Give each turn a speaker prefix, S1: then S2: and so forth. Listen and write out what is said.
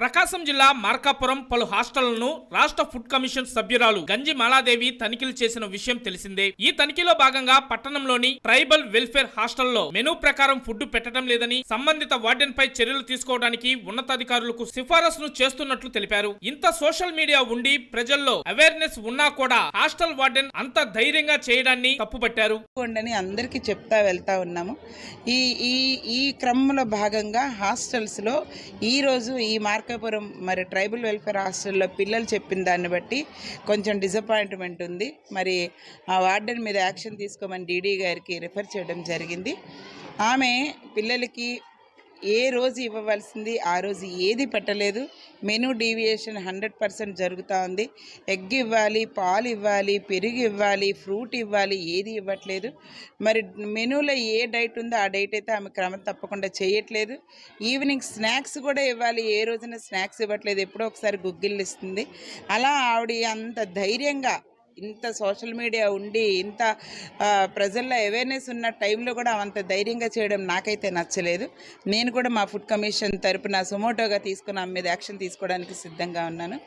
S1: ప్రకాశం జిల్లా మార్కాపురం పలు హాస్టళ్ళను రాష్ట్ర ఫుడ్ కమిషన్ సభ్యురాలు గంజి మాలాదేవి తనిఖీలు చేసిన విషయం తెలిసిందే. ఈ తనిఖీలో భాగంగా పట్టణంలోని ట్రైబల్ వెల్ఫేర్ హాస్టల్లో మెనూ ప్రకారం ఫుడ్ పెట్టడం లేదని సంబంధిత వార్డెన్ పై చర్యలు తీసుకోవడానికి ఉన్నతాధికారులకు సిఫారసును చేస్తున్నట్లు తెలిపారు. ఇంత సోషల్ మీడియా ఉండి ప్రజల్లో అవేర్నెస్ ఉన్నా కూడా హాస్టల్ వార్డెన్ అంత ధైర్యంగా చేయడాన్ని తప్పుపట్టారు.
S2: అందరికీ చెప్తా వెళ్తా ఉన్నాము. ఈ ఈ ఈ క్రమంలో భాగంగా హాస్టల్స్లో లో ఈ మార్కాపురం మరి ట్రైబల్ వెల్ఫేర్ హాస్టల్లో పిల్లలు చెప్పిన దాన్ని బట్టి కొంచెం డిసప్పాయింట్మెంట్ ఉంది. మరి ఆ వార్డెన్ మీద యాక్షన్ తీసుకోమని డీడీ గారికి రిఫర్ చేయడం జరిగింది. ఆమె పిల్లలకి ఏ రోజు ఇవ్వవలసింది ఆ రోజు ఏది పెట్టలేదు. మెనూ డీవియేషన్ హండ్రెడ్ పర్సెంట్ జరుగుతూ ఉంది. ఎగ్ ఇవ్వాలి పాలు ఇవ్వాలి పెరుగు ఇవ్వాలి ఫ్రూట్ ఇవ్వాలి ఏది ఇవ్వట్లేదు. మరి మెనూలో ఏ డైట్ ఉందో ఆ డైట్ అయితే ఆమె క్రమం తప్పకుండా చేయట్లేదు. ఈవినింగ్ స్నాక్స్ కూడా ఇవ్వాలి ఏ రోజున స్నాక్స్ ఇవ్వట్లేదు. ఎప్పుడో ఒకసారి గుగ్గిళ్ళు ఇస్తుంది. అలా ఆవిడ అంత ధైర్యంగా ఇంత సోషల్ మీడియా ఉండి ఇంత ప్రజల్లో అవేర్నెస్ ఉన్న టైంలో కూడా అంత ధైర్యంగా చేయడం నాకైతే నచ్చలేదు. నేను కూడా మా ఫుడ్ కమిషన్ తరపున సుమోటోగా తీసుకుని ఆమె మీద యాక్షన్ తీసుకోవడానికి సిద్ధంగా ఉన్నాను.